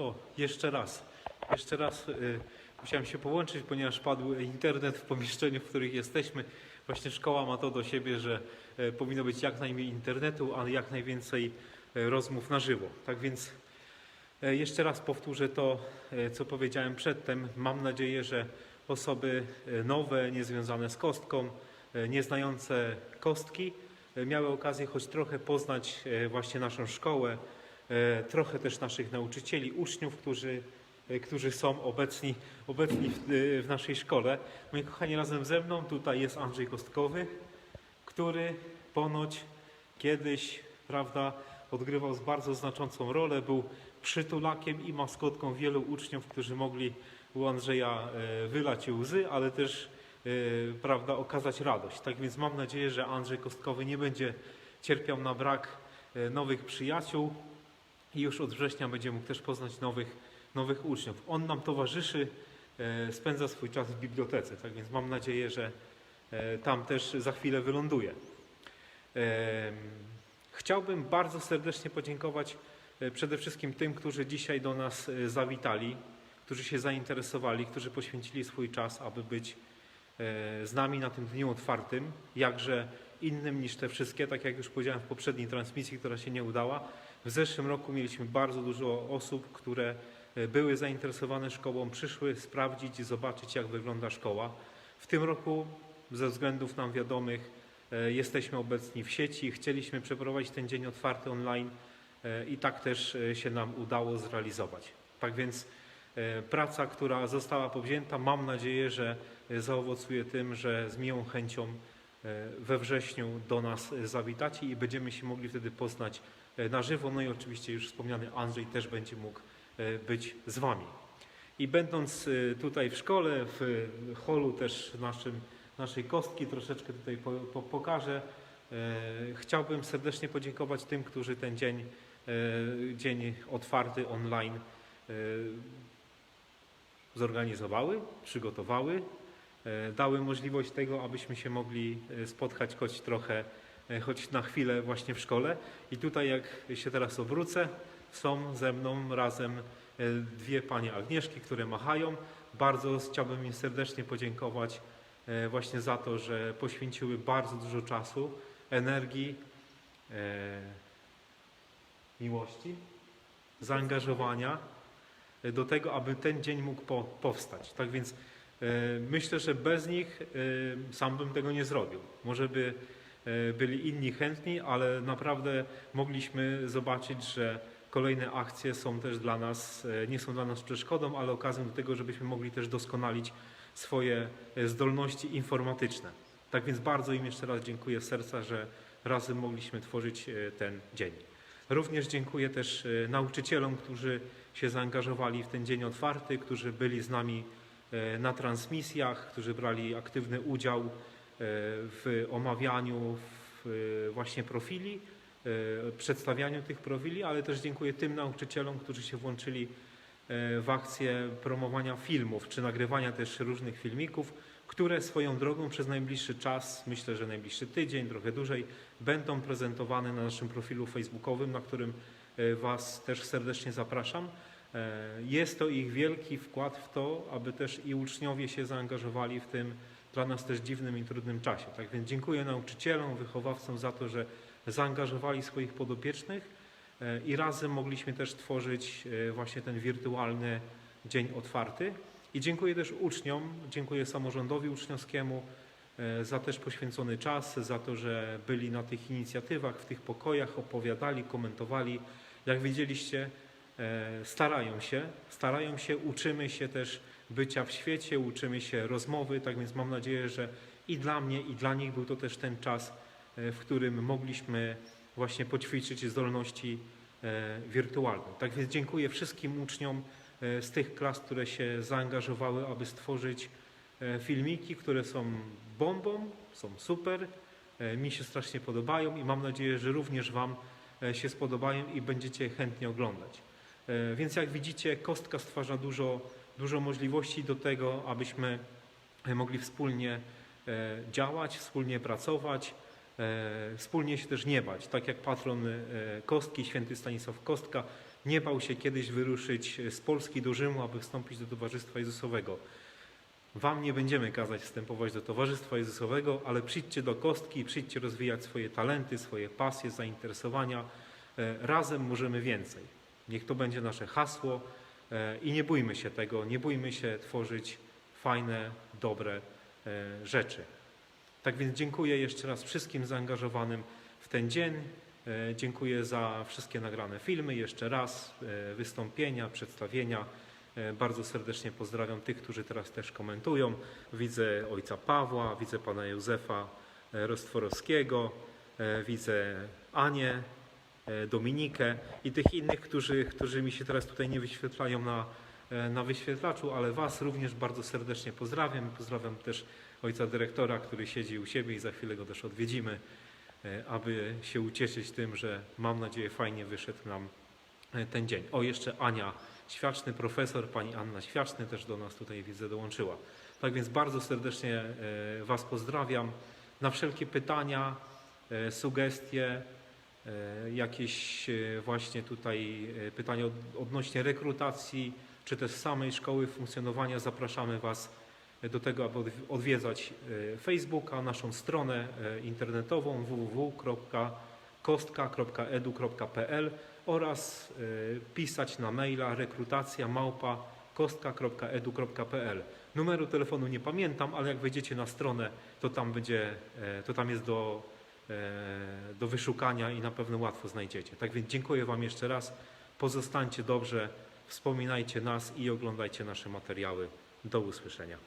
O, jeszcze raz. Jeszcze raz y, musiałem się połączyć, ponieważ padł internet w pomieszczeniu, w których jesteśmy. Właśnie szkoła ma to do siebie, że e, powinno być jak najmniej internetu, a jak najwięcej e, rozmów na żywo. Tak więc e, jeszcze raz powtórzę to, e, co powiedziałem przedtem. Mam nadzieję, że osoby nowe, niezwiązane z kostką, e, nieznające kostki, e, miały okazję choć trochę poznać e, właśnie naszą szkołę, trochę też naszych nauczycieli, uczniów, którzy, e, którzy są obecni, obecni w, e, w naszej szkole. Moi kochani, razem ze mną tutaj jest Andrzej Kostkowy, który ponoć kiedyś, prawda, odgrywał bardzo znaczącą rolę, był przytulakiem i maskotką wielu uczniów, którzy mogli u Andrzeja e, wylać łzy, ale też e, prawda, okazać radość. Tak więc mam nadzieję, że Andrzej Kostkowy nie będzie cierpiał na brak e, nowych przyjaciół i już od września będzie mógł też poznać nowych, nowych uczniów. On nam towarzyszy, e, spędza swój czas w bibliotece, tak więc mam nadzieję, że e, tam też za chwilę wyląduje. Em, Chciałbym bardzo serdecznie podziękować e, przede wszystkim tym, którzy dzisiaj do nas e, zawitali, którzy się zainteresowali, którzy poświęcili swój czas, aby być e, z nami na tym dniu otwartym, jakże innym niż te wszystkie, tak jak już powiedziałem w poprzedniej transmisji, która się nie udała. W zeszłym roku mieliśmy bardzo dużo osób, które e, były zainteresowane szkołą, przyszły sprawdzić i zobaczyć, jak wygląda szkoła. W tym roku, ze względów nam wiadomych, E, Jesteśmy obecni w sieci, chcieliśmy przeprowadzić ten dzień otwarty online e, i tak też się nam udało zrealizować. Tak więc praca, która została powzięta, mam nadzieję, że zaowocuje tym, że z miłą chęcią we wrześniu do nas e, zawitacie i będziemy się mogli wtedy poznać e, na żywo. No i oczywiście już wspomniany Andrzej też będzie mógł e, być z Wami. I będąc e, tutaj w szkole, w holu też naszym naszej kostki, troszeczkę tutaj po, po, pokażę. E, chciałbym serdecznie podziękować tym, którzy ten dzień, e, dzień otwarty online e, zorganizowały, przygotowały, e, dały możliwość tego, abyśmy się mogli e, spotkać choć trochę, e, choć na chwilę właśnie w szkole. I tutaj jak się teraz obrócę, są ze mną razem e, dwie panie Agnieszki, które machają. Bardzo chciałbym im serdecznie podziękować e, właśnie za to, że poświęciły bardzo dużo czasu, energii, e, miłości, zaangażowania e, do tego, aby ten dzień mógł po, powstać. Tak więc e, myślę, że bez nich e, sam bym tego nie zrobił. Może by e, byli inni chętni, ale naprawdę mogliśmy zobaczyć, że kolejne akcje są też dla nas, e, nie są dla nas przeszkodą, ale okazją do tego, żebyśmy mogli też doskonalić swoje e, zdolności informatyczne. Tak więc bardzo im jeszcze raz dziękuję z serca, że razem mogliśmy tworzyć e, ten dzień. Również dziękuję też e, nauczycielom, którzy się zaangażowali w ten dzień otwarty, którzy byli z nami e, na transmisjach, którzy brali aktywny udział e, w omawianiu w e, właśnie profili, e, przedstawianiu tych profili, ale też dziękuję tym nauczycielom, którzy się włączyli e, w akcję promowania filmów, czy nagrywania też różnych filmików, które swoją drogą przez najbliższy czas, myślę, że najbliższy tydzień, trochę dłużej, będą prezentowane na naszym profilu facebookowym, na którym e, Was też serdecznie zapraszam. E, Jest to ich wielki wkład w to, aby też i uczniowie się zaangażowali w tym dla nas też dziwnym i trudnym czasie. Tak więc dziękuję nauczycielom, wychowawcom za to, że zaangażowali swoich podopiecznych e, i razem mogliśmy też tworzyć e, właśnie ten wirtualny dzień otwarty. I dziękuję też uczniom, dziękuję samorządowi uczniowskiemu za też poświęcony czas, za to, że byli na tych inicjatywach, w tych pokojach, opowiadali, komentowali. Jak widzieliście, starają się, starają się, uczymy się też bycia w świecie, uczymy się rozmowy, tak więc mam nadzieję, że i dla mnie, i dla nich był to też ten czas, e, w którym mogliśmy właśnie poćwiczyć zdolności e, wirtualne. Tak więc dziękuję wszystkim uczniom e, z tych klas, które się zaangażowały, aby stworzyć e, filmiki, które są bombą, są super, e, mi się strasznie podobają i mam nadzieję, że również Wam e, się spodobają i będziecie chętnie oglądać. E, Więc jak widzicie, kostka stwarza dużo, dużo możliwości do tego, abyśmy e, mogli wspólnie e, działać, wspólnie pracować, wspólnie się też nie bać. Tak jak patron kostki, święty Stanisław Kostka, nie bał się kiedyś wyruszyć z Polski do Rzymu, aby wstąpić do Towarzystwa Jezusowego. Wam nie będziemy kazać wstępować do Towarzystwa Jezusowego, ale przyjdźcie do kostki, przyjdźcie rozwijać swoje talenty, swoje pasje, zainteresowania. Razem możemy więcej. Niech to będzie nasze hasło e, i nie bójmy się tego, nie bójmy się tworzyć fajne, dobre e, rzeczy. Tak więc dziękuję jeszcze raz wszystkim zaangażowanym w ten dzień. E, Dziękuję za wszystkie nagrane filmy, jeszcze raz wystąpienia, przedstawienia. Bardzo serdecznie pozdrawiam tych, którzy teraz też komentują. Widzę ojca Pawła, widzę pana Józefa Rostworowskiego, widzę Anię, Dominikę i tych innych, którzy, którzy mi się teraz tutaj nie wyświetlają na, e, na wyświetlaczu, ale Was również bardzo serdecznie pozdrawiam. Pozdrawiam też ojca dyrektora, który siedzi u siebie i za chwilę go też odwiedzimy, e, aby się ucieszyć tym, że mam nadzieję fajnie wyszedł nam e, ten dzień. O, jeszcze Ania Świaczny, profesor, pani Anna Świaczny też do nas tutaj widzę dołączyła. Tak więc bardzo serdecznie e, Was pozdrawiam. Na wszelkie pytania, e, sugestie, e, jakieś e, właśnie tutaj e, pytania od- odnośnie rekrutacji, czy też samej szkoły funkcjonowania, zapraszamy Was do tego, aby odwi- odwiedzać e, Facebooka, naszą stronę e, internetową www.kostka.edu.pl oraz e, pisać na maila rekrutacja małpa kostka.edu.pl. Numeru telefonu nie pamiętam, ale jak wejdziecie na stronę, to tam będzie, e, to tam jest do, e, do wyszukania i na pewno łatwo znajdziecie. Tak więc dziękuję Wam jeszcze raz. Pozostańcie dobrze, wspominajcie nas i oglądajcie nasze materiały. Do usłyszenia.